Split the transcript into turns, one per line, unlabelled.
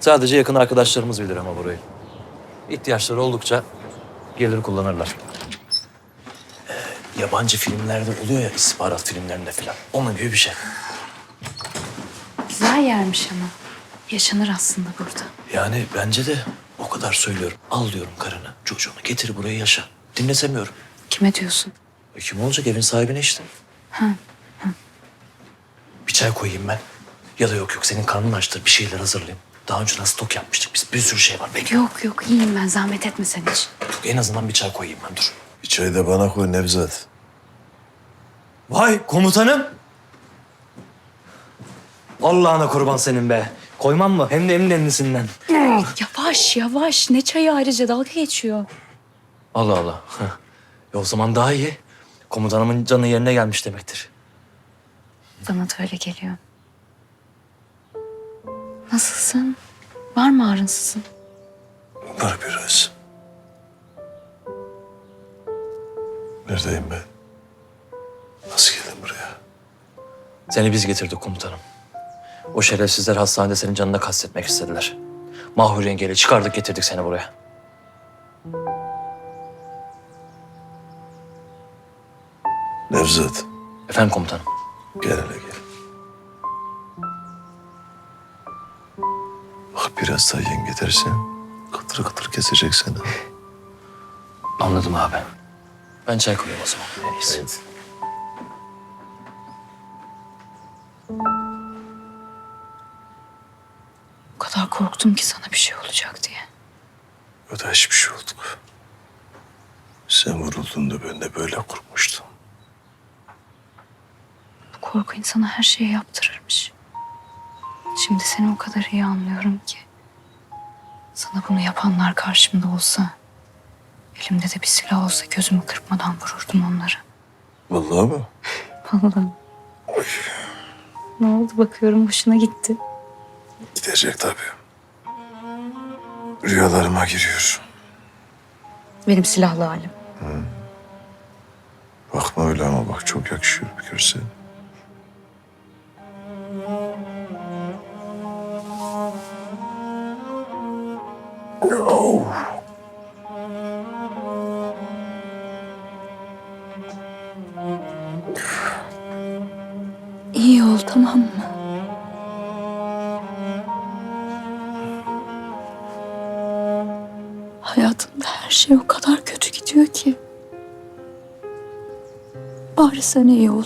Sadece yakın arkadaşlarımız bilir ama burayı. İhtiyaçları oldukça gelir kullanırlar. Ee, yabancı filmlerde oluyor ya istihbarat filmlerinde falan. Onun gibi bir şey.
Güzel yermiş ama. Yaşanır aslında burada.
Yani bence de o kadar söylüyorum. Al diyorum karını, çocuğunu getir buraya yaşa. Dinletemiyorum.
Kime diyorsun?
E kim olacak evin sahibine işte. Bir çay koyayım ben. Ya da yok yok senin karnın açtır bir şeyler hazırlayayım. Daha önceden stok yapmıştık biz. Bir sürü şey var. Bekle.
Yok yok iyiyim ben zahmet etme sen hiç.
Yok, en azından bir çay koyayım ben dur.
Bir çay da bana koy Nevzat.
Vay komutanım. Allah'ına kurban senin be. Koymam mı? Hem de emin elisinden.
Yavaş yavaş ne çayı ayrıca dalga geçiyor.
Allah Allah. E o zaman daha iyi. Komutanımın canı yerine gelmiş demektir.
Bana da öyle geliyor. Nasılsın? Var mı ağrınsızın?
Var biraz. Neredeyim ben? Nasıl geldim buraya?
Seni biz getirdik komutanım. O şerefsizler hastanede senin canına kastetmek istediler. Mahur yengeyle çıkardık getirdik seni buraya.
Nevzat,
Efendim komutanım.
gel hele gel. Biraz daha yenge dersen kıtır kıtır kesecek seni.
Anladım abi. Ben çay koyayım o zaman. En iyisi.
O kadar korktum ki sana bir şey olacak diye.
O da hiçbir şey olduk. Sen vurulduğunda ben de böyle korkmuştum.
Bu korku insana her şeyi yaptırırmış. Şimdi seni o kadar iyi anlıyorum ki. Sana bunu yapanlar karşımda olsa... ...elimde de bir silah olsa gözümü kırpmadan vururdum onları.
Vallahi mı?
Vallahi. Ne oldu bakıyorum hoşuna gitti.
Gidecek tabii. Rüyalarıma giriyor.
Benim silahlı halim.
Bakma öyle ama bak çok yakışıyor bir görsen.
Tamam mı? Hayatımda her şey o kadar kötü gidiyor ki. Bari sen iyi ol.